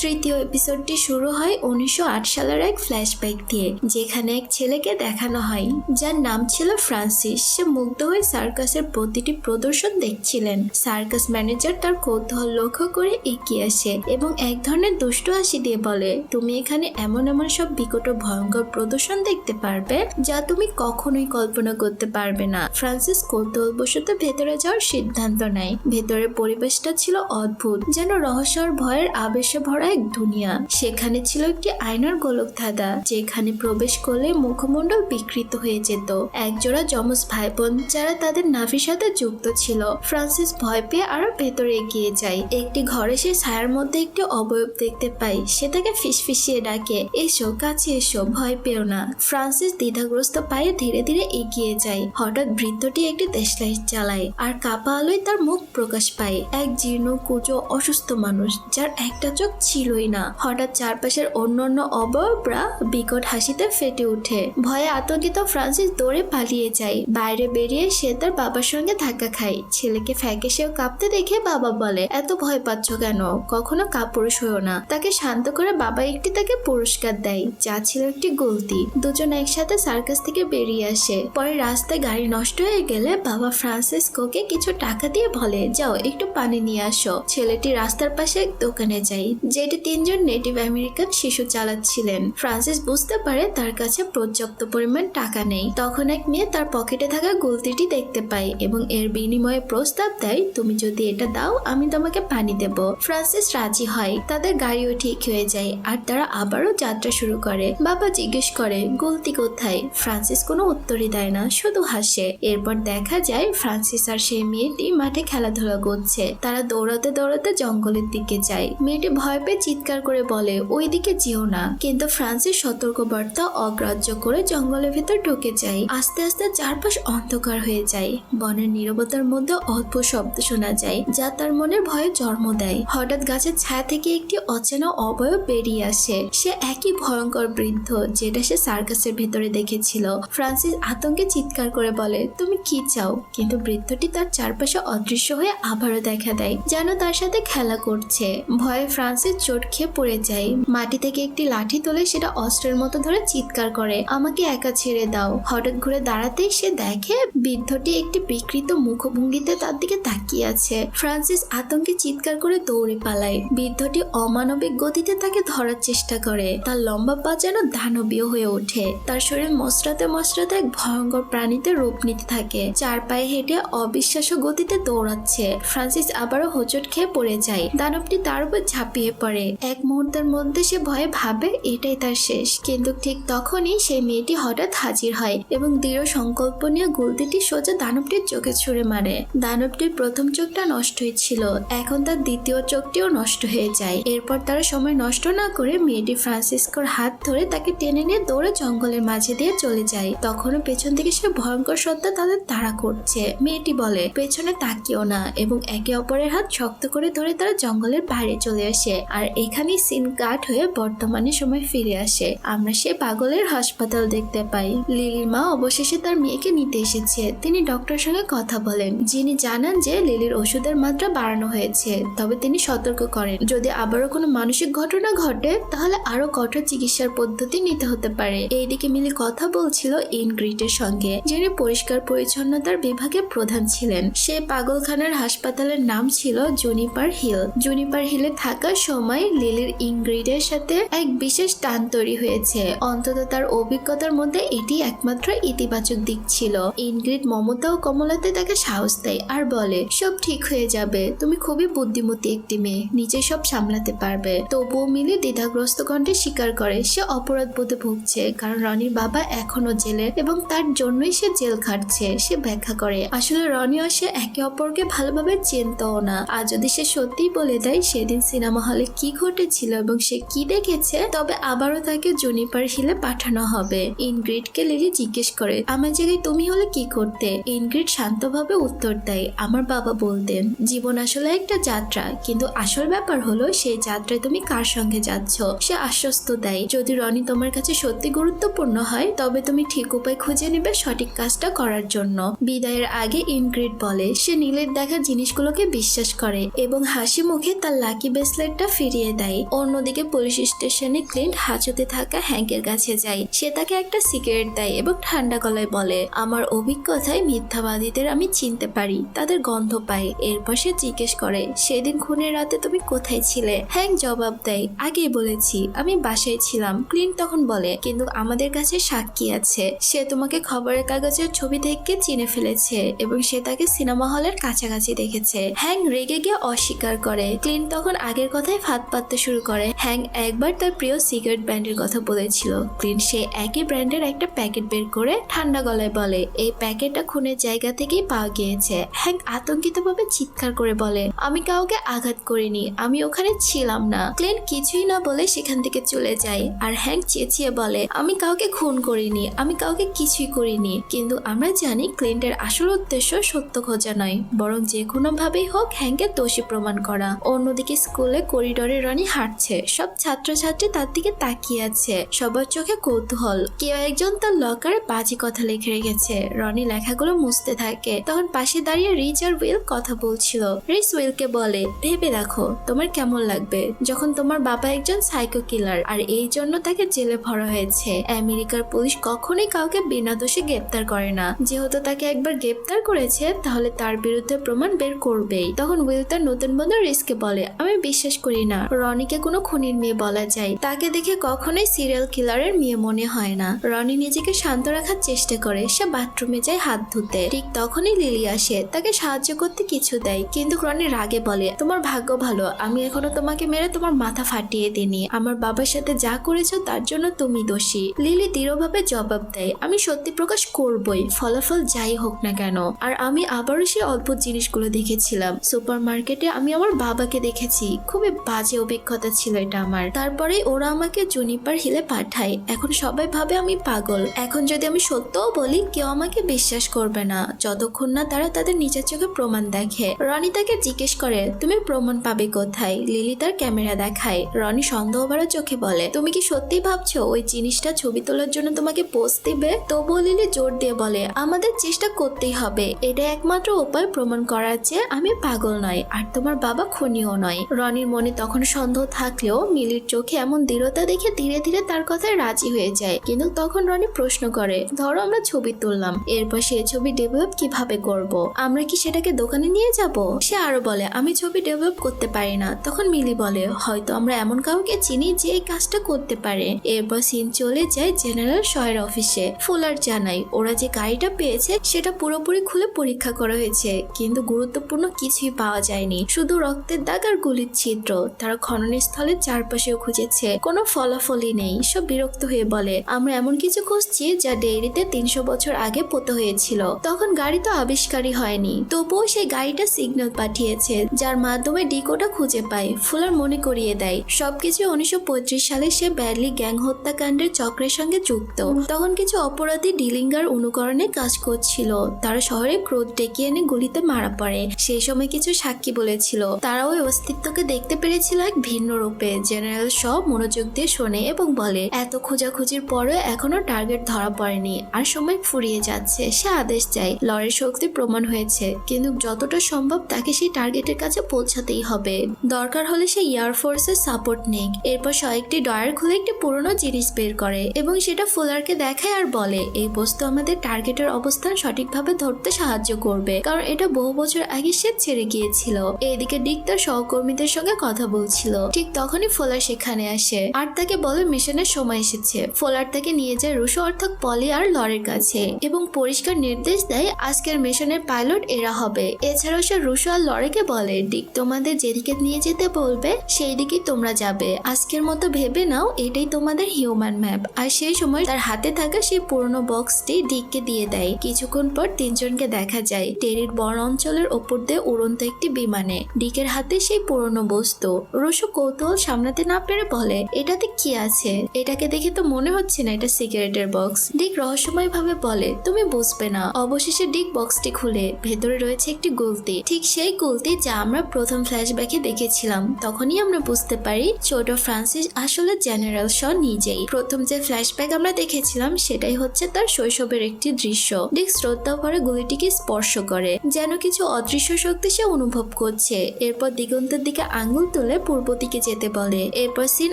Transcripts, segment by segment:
তৃতীয় এপিসোডটি শুরু হয় উনিশশো আট সালের এক ফ্ল্যাশব্যাক দিয়ে, যেখানে এক ছেলেকে দেখানো হয়। যার নাম ছিল ফ্রান্সিস। সে মুগ্ধ হয়ে সার্কাসের প্রতিটি প্রদর্শন দেখছিলেন। সার্কাস ম্যানেজার তার কৌতূহল লক্ষ্য করে এগিয়ে আসে এবং এক ধরনের দুষ্ট হাসি দিয়ে বলে, তুমি এখানে এমন এমন সব বিকট ভয়ঙ্কর প্রদর্শন দেখতে পারবে যা তুমি কখনোই কল্পনা করতে পারবে না। ফ্রান্সিস কৌতূহলবশত ভেতরে যাওয়ার সিদ্ধান্ত নেয়। ভেতরের পরিবেশটা ছিল অদ্ভুত, যেন রহস্য আর ভয়ের আবেশে ভরা এক দুনিয়া। সেখানে ছিল একটি আয়নার গোলক ধাঁধা যেখানে প্রবেশ করলে মুখমণ্ডল বিকৃত হয়ে যেত। একজোড়া যমজ ভাই বোন যারা তাদের নাভির সাথে যুক্ত ছিল, ফ্রান্সিস ভয় পেয়ে আরও ভেতরে এগিয়ে যায়। একটি ঘরে সে ছায়ার মধ্যে একটি অবয়ব দেখতে পায়, সে তাকে ফিসফিসিয়ে ডাকে, এসো, কাছে এসো, ভয় পেও না। ফ্রান্সিস দ্বিধাগ্রস্ত পায়ে ধীরে ধীরে এগিয়ে যায়। হঠাৎ বৃদ্ধটি একটি দেশলাইট চালায় আর কাপা আলোয় তার মুখ প্রকাশ পায়। এক জীর্ণ, কুচো, অসুস্থ মানুষ, যার একটা চোখ ছিলই না। হঠাৎ চারপাশের অন্যান্য অবয়বরা বিকট হাসিতে ফেটে ওঠে। ভয়ে আতঙ্কিত ফ্রান্সিস দৌড়ে পালিয়ে যায়। বাইরে বেরিয়ে সে তার বাবার সঙ্গে ধাক্কা খায়। ছেলেকে ফ্যাকে সেও কাঁপতে দেখে বাবা বলে, এত ভয় পাচ্ছ কেন? কখনো কাপুরুষ হয়েও না। তাকে শান্ত করে বাবা একটি তাকে পুরস্কার দেয়। যা ছিল একটি গলতি। দুজন একসাথে সার্কাস থেকে বেরিয়ে আসে। পরে রাস্তায় গাড়ি নষ্ট হয়ে গেলে বাবা ফ্রান্সিসকোকে কিছু টাকা দিয়ে বলে, যাও, একটু পানি নিয়ে আসো। ছেলেটি রাস্তার পাশে দোকানে যায়। যেটি তিনজন নেটিভ আমেরিকান শিশু চালাচ্ছিলেন। ফ্রান্সিস বুঝতে পারে তার কাছে পর্যাপ্ত পরিমাণ টাকা নেই। তখন এক মেয়ে তার পকেটে থাকা গুলতিটি দেখতে পায় এবং এর বিনিময়ে প্রস্তাব দেয়, তুমি যদি এটা দাও, আমি তোমাকে পানি দেব। ফ্রান্সিস রাজি হয়। তাদের গাড়িও ঠিক হয়ে যায় আর তারা আবারও যাত্রা শুরু করে। বাবা জিজ্ঞেস করে, গুলতি কোথায়? ফ্রান্সিস কোনো উত্তরই দেয় না, শুধু হাসে। এরপর দেখা যায় ফ্রান্সিস আর সেই মেয়েটি মাঠে খেলাধুলা করছে। তারা দৌড়াতে দৌড়াতে জঙ্গলের দিকে যায়। মেয়েটি ভয় পেয়ে চিৎকার করে বলে ওই দিকে যেও না। কিন্তু ফ্রান্সিস সতর্কবার্তা অগ্রাহ্য করে জঙ্গলের ভেতর ঢুকে যায়। আস্তে আস্তে চারপাশ অন্ধকার হয়ে যায়। বনের নীরবতার মধ্যে অদ্ভুত শব্দ শোনা যায়, যা তার মনে ভয়ে জন্ম দেয়। হঠাৎ গাছের ছায়া থেকে একটি অচেনা অবয়ব বেরিয়ে আসে। সে একই ভয়ঙ্কর বৃদ্ধ যেটা সে সার্কাসের ভেতরে দেখেছিল। ফ্রান্সিস আতঙ্কে চিৎকার করে বলে, তুমি কি চাও? কিন্তু বৃদ্ধটি তার চারপাশে অদৃশ্য হয়ে আবারও দেখা দেয়, যেন তার সাথে খেলা করছে। ভয়ে ফ্রান্সিস চোট খেয়ে পড়ে যায় মাটি থেকে একটি লাঠি তুলে সেটা অস্ত্রের মতো ধরে চিৎকার করে, আমাকে একা ছেড়ে দাও। হঠাৎ ঘুরে দাঁড়াতেই সে দেখে বৃদ্ধটি একটি বিকৃত মুখভঙ্গিতে তার দিকে তাকিয়ে আছে। ফ্রান্সিস আতঙ্কে চিৎকার করে দৌড়ে পালায়। বৃদ্ধটি অমানবিক গতিতে তাকে ধরার চেষ্টা করে। তার লম্বা পা যেন দানবীয় হয়ে ওঠে। তার শরীর মসরাতে মসরাতে এক ভয়ঙ্কর প্রাণীতে রূপ নিতে থাকে। চার পায়ে হেঁটে অবিশ্বাস্য গতিতে দৌড়াচ্ছে। ফ্রান্সিস আবারও হোঁচট খেয়ে পড়ে যায়। দানবটি তার উপর ঝাঁপিয়ে পড়ে। এক মুহূর্তের মধ্যে সে ভয়ে ভাবে, এটাই তার শেষ। কিন্তু ঠিক তখনই সেই মেয়েটি হঠাৎ হাজির হয় এবং দৃঢ় সংকল্প নিয়ে গুলতিটি সোজা দানবটির চোখে ছুঁড়ে মারে। দানবটির প্রথম চোখটা নষ্ট হয়েছিল, এখন তার দ্বিতীয় চোখটিও নষ্ট হয়ে যায়। এরপর তারা সময় নষ্ট না করে মেয়েটি ফ্রান্সিসকোর হাত ধরে তাকে টেনে নিয়ে দৌড়ে জঙ্গলের মাঝে দিয়ে চলে যায়। তখনও পেছন থেকে সে ভয়ঙ্কর সত্তা তাদের তাড়া করছে। মেয়েটি বলে, পেছনে তাকিও না। এবং একে অপরের হাত শক্ত করে ধরে তারা জঙ্গলের বাইরে চলে আসে। আর এখানেই সিন কাট হয়ে বর্তমানে সময় ফিরে আসে। আমরা সে পাগলের হাসপাতাল দেখতে পাই। লিলির মা অবশেষে তার মেয়েকে নিতে এসেছে। তিনি ডক্টরের সঙ্গে কথা বলেন, যিনি জানান যে লিলির ওষুধের মাত্রা বাড়ানো হয়েছে, তবে তিনি সতর্ক করেন। যদি আবারও কোনো মানসিক ঘটনা ঘটে, তাহলে আরও কঠোর চিকিৎসার পদ্ধতি নিতে হতে পারে। এইদিকে মিলি কথা বলছিল ইনগ্রিটের সঙ্গে, যিনি পরিষ্কার পরিচ্ছন্নতার বিভাগের প্রধান ছিলেন। সে পাগলখানার হাসপাতালের নাম ছিল জুনিপার হিল। জুনিপার হিলে থাকার সময় লিলির ইনগ্রিডের সাথে এক বিশেষ টান তৈরি হয়েছে। অন্তত তার অভিজ্ঞতার মধ্যে এটি একমাত্র ইতিবাচক দিক ছিল। ইনগ্রিড মমতা ও কমলাতে তাকে সাহস দেয় আর বলে, সব ঠিক হয়ে যাবে। তুমি খুবই বুদ্ধিমতী একটি মেয়ে। নিজে সব সামলাতে পারবে। তবুও মিলি দ্বিধাগ্রস্ত কণ্ঠে স্বীকার করে, সে অপরাধ বোধে ভুগছে। কারণ রনির বাবা এখনও জেলে এবং তার জন্যই সে জেল খাটছে। সে ব্যাখ্যা করে, আসলে রনি ও সে একে অপরকে ভালোভাবে চিনতও না। আর যদি সে সত্যিই বলে দেয়, সেদিন সিনেমা হলে কি ঘটেছিল এবং সে কি দেখেছে, তবে আবারও তাকে জুনিপার হিলে পাঠানো হবে। ইনগ্রিডকে লিলি জিজ্ঞেস করে, আমার জায়গায় তুমি হলে কি করতে? ইনগ্রিড শান্তভাবে উত্তর দেয়, আমার বাবা বলতেন, জীবন আসলে একটা যাত্রা, কিন্তু আসল ব্যাপার হলো সেই যাত্রায় তুমি কার সঙ্গে যাচ্ছ? সে আশ্বস্ত দেয়, যদি রনি তোমার কাছে সত্যি গুরুত্বপূর্ণ হয়, তবে তুমি ঠিক উপায় খুঁজে নেবে সঠিক কাজটা করার জন্য। বিদায়ের আগে ইনগ্রিড বলে, সে নীলের দেখা জিনিসগুলোকে বিশ্বাস করে এবং হাসি মুখে তার লাকি ব্রেসলেটটা ফিরে ফিরিয়ে দেয়। অন্যদিকে পুলিশ স্টেশনে ক্লিন্ট হাজতে থাকা হ্যাঙ্কের কাছে যায়। সে তাকে একটা সিগারেট দেয় এবং ঠান্ডা গলায় বলে, আমার অভিজ্ঞতায় মিথ্যাবাদীদের আমি চিনতে পারি, তাদের গন্ধ পাই। এরপর সে জিজ্ঞেস করে, সেদিন খুনের রাতে তুমি কোথায় ছিলে? হ্যাং জবাব দেয়, আগেই বলেছি, আমি বাসায় ছিলাম। ক্লিন্ট তখন বলে, কিন্তু আমাদের কাছে সাক্ষী আছে। সে তোমাকে খবরের কাগজের ছবি থেকে চিনে ফেলেছে এবং সে তাকে সিনেমা হলের কাছাকাছি দেখেছে। হ্যাং রেগে গিয়ে অস্বীকার করে। ক্লিন্ট তখন আগের কথায় পাততে শুরু করে। হ্যাং একবার তার প্রিয় সিগারেট ব্র্যান্ডের কথা বলেছিল। ক্লিন্ট সে একই ব্র্যান্ডের একটা প্যাকেট বের করে ঠান্ডা গলায় বলে, এই প্যাকেটটা খুনের জায়গা থেকেই পাওয়া গিয়েছে। হ্যাং আতঙ্কিতভাবে চিৎকার করে বলে, আমি কাউকে আঘাত করিনি, আমি ওখানে ছিলাম না। ক্লিন্ট কিছুই না বলে সেখান থেকে চলে যায় আর হ্যাং চেঁচিয়ে বলে, আমি কাউকে খুন করিনি, আমি কাউকে কিছুই করিনি। কিন্তু আমরা জানি ক্লিন্টের আসল উদ্দেশ্য সত্য খোঁজা নয়, বরং যে কোনো ভাবেই হোক হ্যাংকে দোষী প্রমাণ করা। অন্যদিকে স্কুলে করিডোরে রনি হাঁটছে। সব ছাত্রছাত্রী তার দিকে তাকিয়ে আছে। সবার চোখে কৌতূহল। কেউ একজন তার লকারে বাজে কথা লিখে রেখেছে। রনি লেখাগুলো মুছতে থাকে। তখন পাশে দাঁড়িয়ে রিচ আর উইল কথা বলছিল। রিচ উইলকে বলে, ভেবে দেখো, তোমার কেমন লাগবে? যখন তোমার বাবা একজন সাইকো কিলার আর এই জন্য তাকে জেলে ভরা হয়েছে। আমেরিকার পুলিশ কখনোই কাউকে বিনা দোষে গ্রেপ্তার করে না। যেহেতু তাকে একবার গ্রেপ্তার করেছে, তাহলে তার বিরুদ্ধে প্রমাণ বের করবেই। তখন উইল তার নতুন বন্ধু রিসকে বলে, আমি বিশ্বাস করি না। রনিকে কোনো খুনির মেয়ে বলা যায়। তাকে দেখে কখনোই সিরিয়াল কিলারের মেয়ে মনে হয় না। রনি নিজেকে শান্ত রাখার চেষ্টা করে, সে বাথরুমে যায় হাত ধুতে। ঠিক তখনই লিলি আসে, তাকে সাহায্য করতে কিছু দেয়। কিন্তু রনি রাগে বলে, তোমার ভাগ্য ভালো, আমি এখনও তোমাকে মেরে তোমার মাথা ফাটিয়ে দিনি আমার বাবার সাথে যা করেছ তার জন্য তুমি দোষী। লিলি দৃঢ়ভাবে জবাব দেয়, আমি সত্যি প্রকাশ করবই, ফলাফল যাই হোক না কেন। আর আমি আবারও সেই অদ্ভুত জিনিসগুলো দেখেছিলাম। সুপার মার্কেটে আমি আমার বাবাকে দেখেছি, খুবই বাজে অভিজ্ঞতা ছিল এটা আমার। তারপরে ওরা আমাকে জুনিপার হিলে পাঠায়। এখন সবাই ভাবে আমি পাগল। এখন যদি আমি সত্যও বলি, কেউ আমাকে বিশ্বাস করবে না। যতক্ষণ না তারা তাদের নিজের চোখে প্রমাণ দেখে। রনি তাকে জিজ্ঞেস করে, তুমি প্রমাণ পাবে কোথায়? লিলি তার ক্যামেরা দেখায়। রনি সন্দেহ ভরা চোখে বলে, তুমি কি সত্যি ভাবছ? ওই জিনিসটা ছবি তোলার জন্য তোমাকে পোস্ট দিবে? তবুও লিলি জোর দিয়ে বলে, আমাদের চেষ্টা করতেই হবে। এটা একমাত্র উপায় প্রমাণ করার যে আমি পাগল নয়, আর তোমার বাবা খুনিও নয়। রনির মনে তখন সন্দেহ থাকলেও মিলির চোখে এমন দৃঢ়তা দেখে ধীরে ধীরে তার কথায় রাজি হয়ে যায়। কিন্তু তখন রনি প্রশ্ন করে, ধরো আমরা ছবি তুললাম, এরপর সেই ছবি ডেভেলপ কীভাবে করব। আমরা কি সেটাকে দোকানে নিয়ে যাব? সে আরও বলে, আমি ছবি ডেভেলপ করতে পারি না। তখন মিলি বলে, হয়তো আমরা এমন কাউকে চিনি যে এই কাজটা করতে পারে। এরপর সিন চলে যায় জেনারেল শয়ের অফিসে। ফুলার জানাই, ওরা যে গাড়িটা পেয়েছে, সেটা পুরোপুরি খুলে পরীক্ষা করা হয়েছে, কিন্তু গুরুত্বপূর্ণ কিছুই পাওয়া যায়নি। শুধু রক্তের দাগ আর গুলির ছিদ্র। তারা খননের স্থলের চারপাশেও খুঁজেছে। কোনো ফলাফলই নেই। সব বিরক্ত হয়ে বলে, আমরা এমন কিছু খুঁজছি যা ডেইরিতে তিনশো বছর আগে পোতো হয়েছিল। তখন গাড়ি তো আবিষ্কারই হয়নি। তবুও সেই গাড়িটা সিগন্যাল পাঠিয়েছে, যার মাধ্যমে ডিকোটা খুঁজে পায়। ফুলার মনে করিয়ে দেয়, সবকিছু উনিশশো পঁয়ত্রিশ সালে সে ব্যাডলি গ্যাং হত্যাকাণ্ডের চক্রের সঙ্গে যুক্ত। তখন কিছু অপরাধী ডিলিঙ্গার অনুকরণে কাজ করছিল। তারা শহরে ক্রোধ ডেকে এনে গুলিতে মারা পড়ে। সেই সময় কিছু সাক্ষী বলেছিল তারা ওই অস্তিত্বকে দেখতে পেরেছিল। এক ভিন্ন রূপে। জেনারেল সব মনোযোগ দিয়ে শোনে এবং বলে, এত খোঁজাখুঁজির পরে এখনও টার্গেট ধরা পড়েনি। আর সময় ফুরিয়ে যাচ্ছে, সে আদেশ চায় লড়ের শক্তি প্রমাণ হয়েছে, কিন্তু যতটা সম্ভব তাকে সেই টার্গেটের কাছে পৌঁছাতেই হবে। দরকার হলে সে এয়ারফোর্সের সাপোর্ট নেক। এরপর একটি ডয়ার খুলে একটি পুরনো জিনিস বের করে এবং সেটা ফুলারকে দেখায় আর বলে, এই বস্তু আমাদের টার্গেটের অবস্থান সঠিকভাবে ধরতে সাহায্য করবে। কারণ এটা বহু বছর আগে সে ছেড়ে গিয়েছিল। এদিকে ডিক তার সহকর্মীদের সঙ্গে কথা বলছিল, ঠিক তখনই ফোলার সেখানে আসে। আর তাকে বলে মিশনের সময় এসেছে। ফোলার তাকে নিয়ে যায় রুশো অর্থাৎ পলি আর লরের কাছে এবং পরিষ্কার নির্দেশ দেয় আজকের মিশনের পাইলট এরা হবে। এছাড়াও সে রুশো আর লরেকে বলে ডিক তোমাদের যেদিকে নিয়ে যেতে বলবে সেই দিকে তোমরা যাবে। আজকের মতো ভেবে নাও, এটাই তোমাদের হিউম্যান ম্যাপ। আর সেই সময় তার হাতে থাকা সেই পুরনো বক্সটি ডিককে দিয়ে দেয়। কিছুক্ষণ পর তিনজনকে দেখা যায়। টেরির বন অঞ্চলের ওপর দিয়ে উড়ন্ত একটি বিমানে। ডিকের হাতে সেই পুরনো বস্তু। রুশো কৌতূহল সামলাতে না পেরে বলে, এটাতে কি আছে? এটাকে দেখে তো মনে হচ্ছে না এটা সিগারেটের বক্স। ডিক রহস্যময় ভাবে বলে, তুমি বুঝবে না। অবশেষে ডিক বক্সটি খুলে, ভেতরে রয়েছে একটি গুলতি। ঠিক সেই গুলতি যা আমরা প্রথম ফ্ল্যাশব্যাকে দেখেছিলাম। তখনই আমরা বুঝতে পারি ছোট ফ্রান্সিস আসলে জেনারেল শ নিজেই। প্রথম যে ফ্ল্যাশব্যাক আমরা দেখেছিলাম, সেটাই হচ্ছে তার শৈশবের একটি দৃশ্য। ডিক শ্রদ্ধা করে গুলিটিকে স্পর্শ করে। যেন কিছু অদৃশ্য শক্তি সে অনুভব করছে। এরপর দিগন্তের দিকে আঙ্গুল তুলে পূর্ব দিকে যেতে বলে। এরপর সিন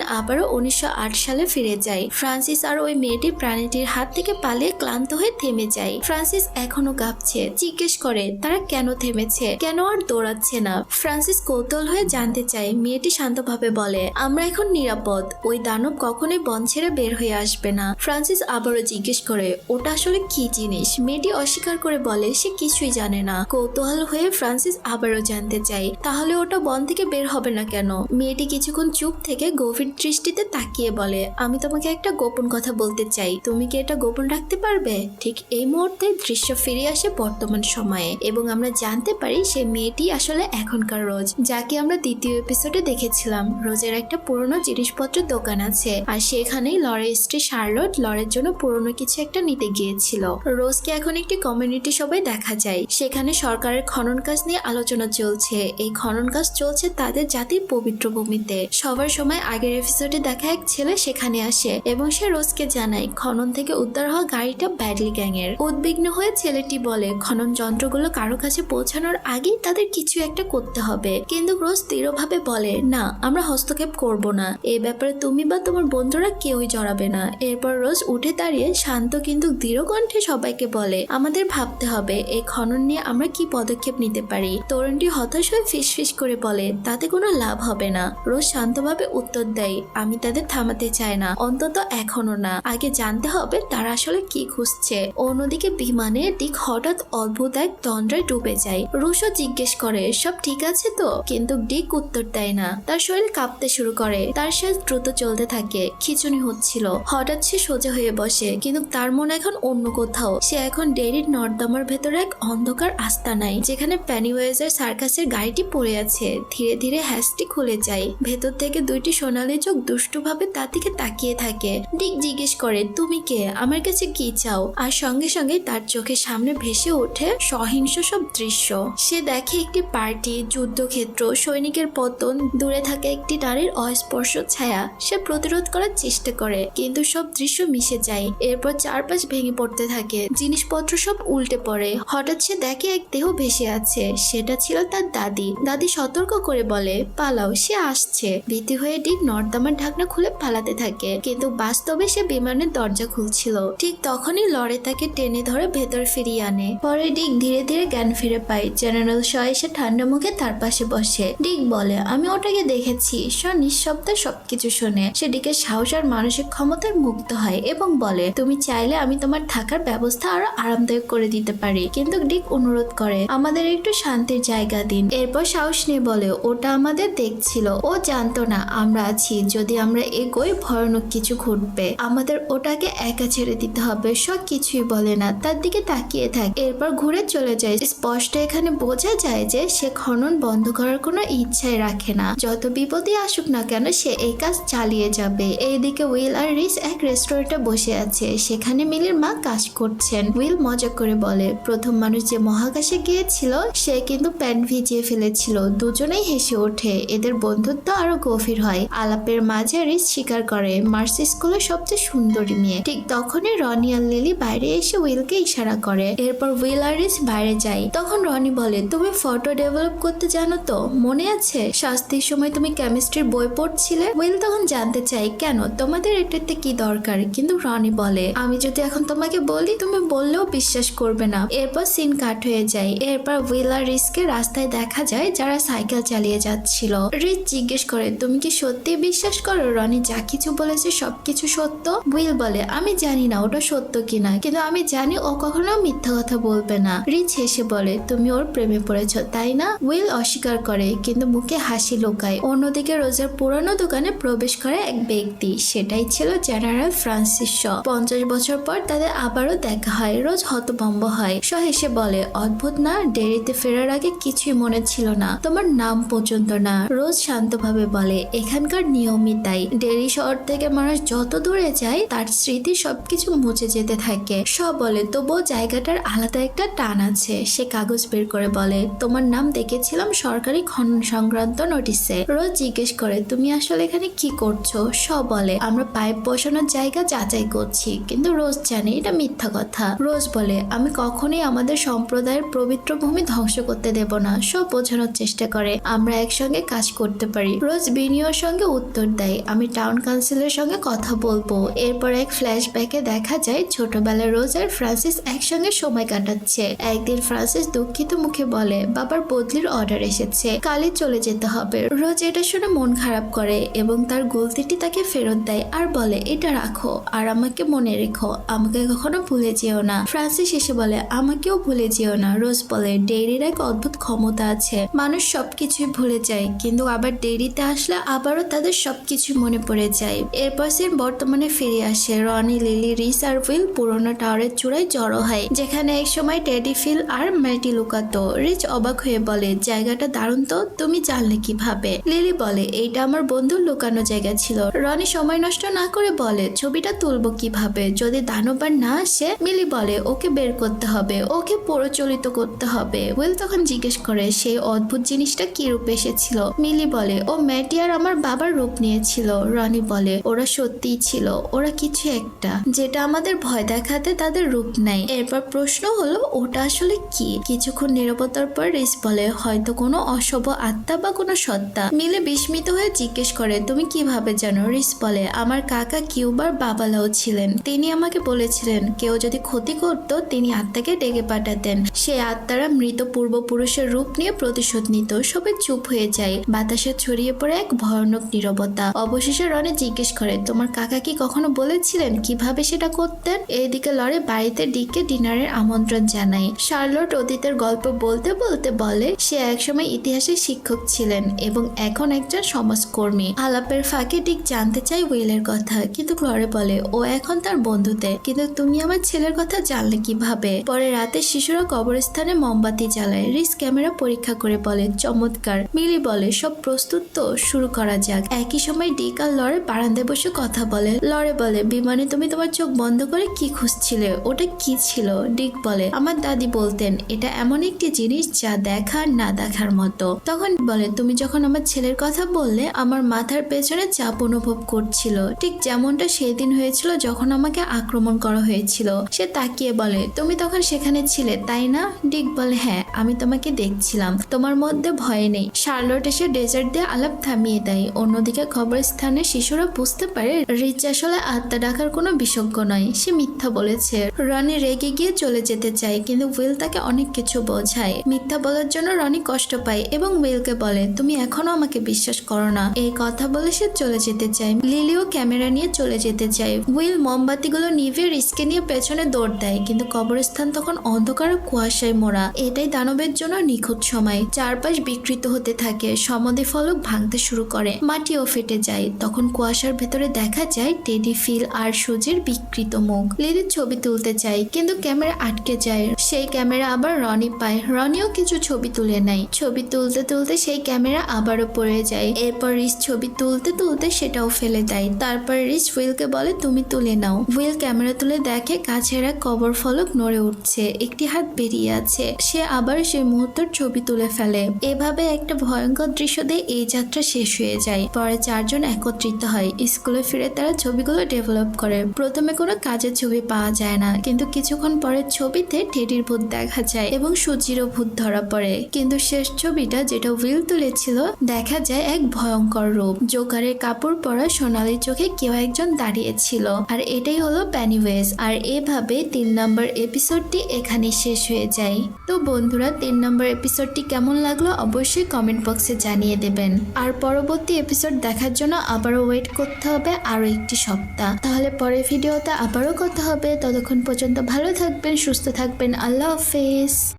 আবারও উনিশশো আট সালে ফিরে যায়। ফ্রান্সিস আর ওই মেয়েটি প্রাণীটির হাত থেকে পালিয়ে ক্লান্ত হয়ে থেমে যায়। ফ্রান্সিস এখনও কাঁপছে। জিজ্ঞেস করে, তারা কেন থেমেছে? কেন আর দৌড়াচ্ছে না? ফ্রান্সিস কৌতূহল হয়ে জানতে চায়। মেয়েটি শান্তভাবে বলে, আমরা এখন নিরাপদ। ওই দানব কখনোই বন ছেড়ে বের হয়ে আসবে না। ফ্রান্সিস আবারও জিজ্ঞেস করে, ওটা আসলে কি জিনিস? মেয়েটি অস্বীকার করে বলে, সে কিছুই জানে না। কৌতূহল হয়ে ফ্রান্সিস আবারও জানতে চায়, তাহলে ওটা বন থেকে বের হবে না কেন? মেয়েটি কিছুক্ষণ চুপ থেকে গভীর দৃষ্টিতে তাকিয়ে বলে, আমি তোমাকে একটা গোপন কথা বলতে চাই। তুমি কি এটা গোপন রাখতে পারবে? ঠিক এই মুহূর্তে দৃশ্য ফিরে আসে বর্তমান সময়ে এবং আমরা জানতে পারি সে মেয়েটি আসলে এখনকার রোজ, যাকে আমরা দ্বিতীয় এপিসোডে দেখেছিলাম। রোজের একটা পুরনো জিনিসপত্রের দোকান আছে আর সেখানেই লরের স্ত্রী শার্লট লরের জন্য পুরনো কিছু একটা নিতে গিয়েছিল। রোজকে এখন একটি কমিউনিটি সবাই দেখা যায়। সেখানে সরকারের খনন কাজ নিয়ে আলোচনা চলছে। এই খনন কাজ চলছে তাদের জাতির পবিত্র ভূমিতে। সবার সময় আগের এপিসোডে দেখা এক ছেলে সেখানে আসে এবং সে রোজকে জানায়, খনন থেকে উদ্ধার হওয়া গাড়িটা ব্যাডলি গ্যাং এর উদ্বিগ্ন হয়ে ছেলেটি বলে, খনন যন্ত্রগুলো কারও কাছে পৌঁছানোর আগেই তাদের কিছু একটা করতে হবে। কিন্তু রোজ দৃঢ়ভাবে বলে, না, আমরা হস্তক্ষেপ করব না। এই ব্যাপারে তুমি বা তোমার বন্ধুরা কেউই জড়াবে না। এরপর রোজ উঠে দাঁড়িয়ে শান্ত কিন্তু দৃঢ় কণ্ঠে সবাইকে বলে, আমাদের ভাবতে হবে, এই খনন নিয়ে আমরা কি পদক্ষেপ নিতে পারি? তরুণটি হতাশ হয়ে ফিসফিস করে বলে, তাতে কোনো লাভ হবে না। রোজ শান্তভাবে উত্তর দেয়, আমি তাদের থামাতে চাই না। অন্তত এখনও না। আগে জানতে হবে তারা আসলে কি খুঁজছে। অন্যদিকে বিমানের দিক হঠাৎ অদ্ভুত এক তন্দ্রায় ডুবে যায়। রুশও জিজ্ঞেস করে, সব ঠিক আছে তো? কিন্তু ডিক উত্তর দেয় না। তার শরীর কাঁপতে শুরু করে। তার শ্বাস দ্রুত চলতে থাকে। খিচুনি হচ্ছিল। হঠাৎ সে সোজা হয়ে বসে, কিন্তু তার মন এখন অন্য কোথাও। সে এখন ডেরির নর্দমার ভেতরে এক অন্ধকার আস্তা নাই, যেখানে প্যানিওয়েজের সার্কাসের গাড়িটি পড়ে আছে। ধীরে ধীরে হ্যাসটি খুলে যায়। ভেতর থেকে দুইটি সোনালি চোখ দুষ্টুভাবে তার দিকে তাকিয়ে থাকে। ডিক জিজ্ঞেস করে, তুমি কে? আমার কাছে কি চাও? আর সঙ্গে সঙ্গে তার চোখের সামনে ভেসে ওঠে সহিংস সব দৃশ্য। সে দেখে একটি পার্টি, যুদ্ধক্ষেত্র, সৈনিকের পতন, দূরে থাকা একটি নারীর অস্পর্শ ছায়া। সে প্রতিরোধ করার চেষ্টা করে, কিন্তু সব দৃশ্য মিশে যায়। এরপর চারপাশ ভেঙে পড়তে থাকে, জিনিসপত্র সব উল্টে পড়ে। হঠাৎ সে দেখে এক দেহ ভেসে আছে, সেটা ছিল তার দাদি। দাদি সতর্ক করে বলে, পালাও। সে আসছে। ভীতি হয়ে ডিক নর্দামার ঢাকনা খুলে পালাতে থাকে। কিন্তু বাস্তবে সে বিমানের দরজা খুলছিল। ঠিক তখনই লড়ে তাকে টেনে ধরে ভেতর ফিরিয়ে আনে। পরে ডিক ধীরে ধীরে জ্ঞান ফিরে পায়। জেনারেল শ এসে ঠান্ডা মুখে তার পাশে বসে। ডিক বলে, আমি ওটাকে দেখেছি। শ নিঃশব্দে সবকিছু শোনে। সে ডিকের সাহস আর মানসিক ক্ষমতার মুগ্ধ হয় এবং বলে, তুমি চাইলে আমি তোমার থাকার ব্যবস্থা আরও আরামদায়ক করে দিতে পারি। কিন্তু ডিক অনুরোধ করে, আমাদের একটু শান্তির জায়গা দিন। এরপর সাহস নিয়ে বলে, ওটা আমাদের দেখছিল ও জানতো না আমরা আছি, যদি আমরা এগোই ভয়ানক কিছু ঘটবে। আমাদের ওটাকে একা ছেড়ে দিতে হবে, সব কিছুই বলে না। তার দিকে তাকিয়ে থাকে, এরপর ঘুরে চলে যায়। স্পষ্ট এখানে বোঝা যায় যে সে খনন বন্ধ করার কোনো ইচ্ছাই রাখে না। যত বিপদই আসুক না কেন, সে এই কাজ চালিয়ে যাবে। এইদিকে উইল আর রিস এক রেস্টুরেন্টে বসে আছে। সেখানে মিলির মা কাজ করছেন। উইল মজা করে বলে, প্রথম মানুষ যে মহাকাশে গিয়েছিল, সে কিন্তু প্যান্ট ভিজিয়ে ফেলেছিল। দুজনেই হেসে ওঠে। এদের বন্ধুত্ব আরও গভীর হয়। আলাপের মাঝে রিস স্বীকার করে। মার্সি স্কুলের সবচেয়ে সুন্দরী মেয়ে। ঠিক তখনই রনি আর লিলি বাইরে এসে উইলকে ইশারা করে। এরপর উইল আর রিস বাইরে যায়। তখন রনি বলে, তুমি ফটো ডেভেলপ করতে জানো তো? মনে আছে? শাস্তির সময় তুমি কেমিস্ট্রির বই পড়ছিলে? উইল তখন জানতে চাই কেন? তোমাদের এটাতে কি দরকার? কিন্তু রনি বলে, আমি যদি এখন তোমাকে বলি, তুমি বললেও বিশ্বাস করবে না। এরপর সিন কাট হয়ে যায়। এরপর উইল আর রিসকে রাস্তায় দেখা যায় যারা সাইকেল চালিয়ে যাচ্ছিল। রিস জিজ্ঞেস করে, তুমি কি সত্যি বিশ্বাস করো? রনি যা কিছু বলেছে, সবকিছু সত্য? উইল বলে, আমি জানি না ওটা সত্য কিনা, কিন্তু আমি জানি ও কখনো মিথ্যা কথা বলবে না। রিচ হেসে বলে, তুমি ওর প্রেমে পড়েছ, তাই না? উইল অস্বীকার করে, কিন্তু মুখে হাসি লোকায়। অন্যদিকে রোজের পুরানো দোকানে প্রবেশ করে এক ব্যক্তি, সেটাই ছিল জেনারেল ফ্রান্সিস শ। পঞ্চাশ বছর পর তাদের আবারও দেখা হয়, রোজ হতভম্ব হয়। শ হেসে বলে, অদ্ভুত না ডেরিতে ফেরার আগে কিছুই মনে ছিল না, তোমার নাম পর্যন্ত না। রোজ শান্তভাবে বলে, এখানকার নিয়মই তাই। ডেরি শহর থেকে মানুষ যত দূরে যায়, তার স্মৃতি সবকিছু মুছে যেতে থাকে। সব বলে, তবুও জায়গাটার আলাদা একটা টান আছে। সে কাগজ বের করে বলে, তোমার নাম দেখেছিলাম সরকারি খনন সংক্রান্ত নোটিশে। রোজ জিজ্ঞেস করে, তুমি আসলে এখানে কি করছ? সব বলে, আমরা পাইপ বসানোর জায়গা যাচাই করছি, কিন্তু রোজ জানে এটা মিথ্যা কথা। রোজ বলে, আমি কখনোই আমাদের সম্প্রদায়ের পবিত্র ভূমি ধ্বংস করতে দেব না। সব বোঝানোর চেষ্টা করে, আমরা একসঙ্গে কাজ করতে পারি। রোজ বিনিয়োর সঙ্গে উত্তর দেয়, আমি টাউন কাউন্সিলের সঙ্গে কথা বলব। এরপর এক ফ্ল্যাশব্যাকে দেখা যায়, ছোটবেলায় রোজ আর ফ্রান্সিস একসঙ্গে সময় কাটাচ্ছে। একদিন ফ্রান্সিস দুঃখিত মুখে বলে, বাবার বদলির অর্ডার এসেছে, কালই চলে যেতে হবে। রোজ এটা শুনে মন খারাপ করে এবং তার গলতিটি তাকে ফেরত দেয় আর বলে, এটা রাখো, আর আমাকে মনে রেখো, আমাকে কখনো ভুলে যেও না। ফ্রান্সিস এসে বলে, আমাকেও ভুলে যেও না। রোজ বলে, ডেইরির এক অদ্ভুত ক্ষমতা আছে, মানুষ সবকিছুই ভুলে যায়, কিন্তু আবার দেরিতে আসলে আবারও তাদের সবকিছু মনে পড়ে যায়। এরপর সে বর্তমানে ফিরে আসে। রনি, লিলি, রিস আর উইল পুরোনো টাওয়ারের চূড়ায় জড়ো হয়, যেখানে এক সময় টেডি, ফিল আর ম্যাটি লুকাতো। রিচ অবাক হয়ে বলে, জায়গাটা দারুণ তো, তুমি জানলে কীভাবে? লিলি বলে, এইটা আমার বন্ধুর লুকানো জায়গা ছিল। রনি সময় নষ্ট না করে বলে, ছবিটা তুলবো কীভাবে? যদি দানবার না আসে? মিলি বলে, ওকে বের করতে হবে, ওকে প্রচলিত করতে হবে। উইল তখন জিজ্ঞেস করে, সেই অদ্ভুত জিনিসটা কি রূপে এসেছিল? মিলি বলে, ও ম্যাটি আর আমার বাবার রূপ নিয়েছিল। রনি বলে, ওরা সত্যিই ছিল, ওরা কিছু একটা। যেটা আমাদের ভয় দেখাতে তাদের রূপ নেয়। এরপর প্রশ্ন হলো, ওটা আসলে কি? কিছুক্ষণ নিরবতার পর রিস বলে, হয়তো কোনো অশুভ আত্মা বা কোনো সত্তা। মিলে বিস্মিত হয়ে জিজ্ঞেস করে, তুমি কীভাবে জানো? রিস বলে, আমার কাকা কিউবার বাবালাও ছিলেন। তিনি আমাকে বলেছিলেন, কেউ যদি ক্ষতি করত, তিনি আত্মাকে ডেকে পাঠাতেন। সে আত্মারা মৃত পূর্বপুরুষের রূপ নিয়ে প্রতিশোধ নিত। সবাই চুপ হয়ে যায়। বাতাসে ছড়িয়ে পড়ে এক ভয়ানক নীরবতা। অবশেষে রনে জিজ্ঞেস করে, তোমার কাকা কি কখনো বলেছিলেন কীভাবে সেটা করতেন? এইদিকে লরে বাড়িতে ডিকে ডিনারের আমন্ত্রণ জানায়। শার্লট অতীতের গল্প বলতে বলতে বলে, সে একসময় ইতিহাসের শিক্ষক ছিলেন এবং এখন একজন সমাজকর্মী। আলাপের ফাঁকে ডিক জানতে চাই উইলের কথা, কিন্তু ক্লরে বলে, ও এখন তার বন্ধুতে। কিন্তু তুমি আমার ছেলের কথা জানলে কীভাবে? পরে রাতে শিশুরা কবরস্থানে মোমবাতি জ্বালায়। রিস ক্যামেরা পরীক্ষা করে বলে, চমৎকার। মিলি বলে সব প্রস্তুত তো? শুরু করা যাক। একই সময় ডিক আর লরে বারান্দায় বসে কথা বলে। লরে বলে, বিমানে তুমি তোমার চোখ বন্ধ করে কি খুঁজছিলে? ওটা কি ছিল? ডিক বলে, আমার দাদি বলতেন, এটা এমন একটি জিনিস যা দেখার না দেখার মতো। তখন বলে, তুমি যখন আমার ছেলের কথা বললে, আমার মাথার পেছনে চাপ অনুভব করছিল। ঠিক যেমনটা সেদিন হয়েছিল যখন আমাকে আক্রমণ করা হয়েছিল। সে তাকিয়ে বলে, তুমি তখন সেখানে ছিলে, তাই না? ডিক বলে হ্যাঁ আমি তোমাকে দেখছিলাম। তোমার মধ্যে ভয় নেই। শার্লট এসে ডেজার্ট দিয়ে আলাপ থামিয়ে দেয়। অন্যদিকে কবরস্থানে শিশুরা বুঝতে পারে রিচ আসলে আত্মা ডাকার কোনো বিশেষজ্ঞ নয়, সে মিথ্যা বলেছে। রনি রেগে গিয়ে চলে যেতে চায়, কিন্তু উইল তাকে অনেক কিছু বোঝায়। মিথ্যা বলার জন্য রনি কষ্ট পায় এবং উইলকে বলে, তুমি এখনও আমাকে বিশ্বাস করো না। এই কথা বলে সে চলে যেতে চায়। লিলিও ক্যামেরা নিয়ে চলে যেতে চায়। উইল মোমবাতিগুলো নিভে রিস্কে নিয়ে পেছনে দৌড় দেয়, কিন্তু কবরস্থান তখন অন্ধকার কুয়াশায় মোড়া। এটাই দানবের জন্য নিখুঁত সময়। চারপাশ বিকৃত হতে থাকে। সমাধি ফলক ভাঙতে শুরু করে। মাটিও ফেটে যায়। তখন কুয়াশার ভেতরে দেখা যায় টেডি ফিল আর সুজির বিকৃত মুখ। লিলির ছবি তুলতে চাই, কিন্তু ক্যামেরা আটকে যায়। সেই ক্যামেরা আবার রনি পায়। রনিও কিছু ছবি তুলে নেয়। ছবি তুলতে তুলতে সেই ক্যামেরা আবারও পড়ে যায়। এরপর রিস ছবি তুলতে তুলতে সেটাও ফেলে দেয়। তারপর রিস উইলকে বলে, তুমি তুলে নাও। উইল ক্যামেরা তুলে দেখে কাছের এক কবর ফলক নড়ে উঠছে। একটি হাত বেরিয়ে আছে। সে আবার সেই মুহূর্তের ছবি তুলে ফেলে। এভাবে একটা ভয়ঙ্কর দৃশ্য দিয়ে এই যাত্রা শেষ হয়ে যায়। পরে চারজন একত্রিত হয়। স্কুলে ফিরে তারা ছবিগুলো ডেভেলপ করে। প্রথমে কোনো কাজের ছবি পাওয়া যায় না। কিন্তু কিছুক্ষণ পরের ছবিতে টেডির ভূত দেখা যায় এবং সুজিরও ভূত ধরা পড়ে। কিন্তু শেষ ছবিটা যেটা উইল তুলেছিল, দেখা যায় এক ভয়ঙ্কর রূপ। জোকারের কাপড় পরা সোনালি চোখে কেউ একজন দাঁড়িয়েছিল আর এটাই হলো প্যানিওয়েজ আর এভাবে তিন নম্বর এপিসোডটি এখানে শেষ হয়ে যায়। তো বন্ধুরা, তিন নম্বর এপিসোডটি কেমন লাগল অবশ্যই কমেন্ট বক্সে জানিয়ে দেবেন। আর পরবর্তী এপিসোড দেখার জন্য আবারও ওয়েট করতে হবে আরও একটি সপ্তাহ। তাহলে পরের ভিডিওতে আবারও কথা হবে। ততক্ষণ পর্যন্ত ভালো থাকবেন, সুস্থ থাকবেন। আল্লাহ হাফেজ।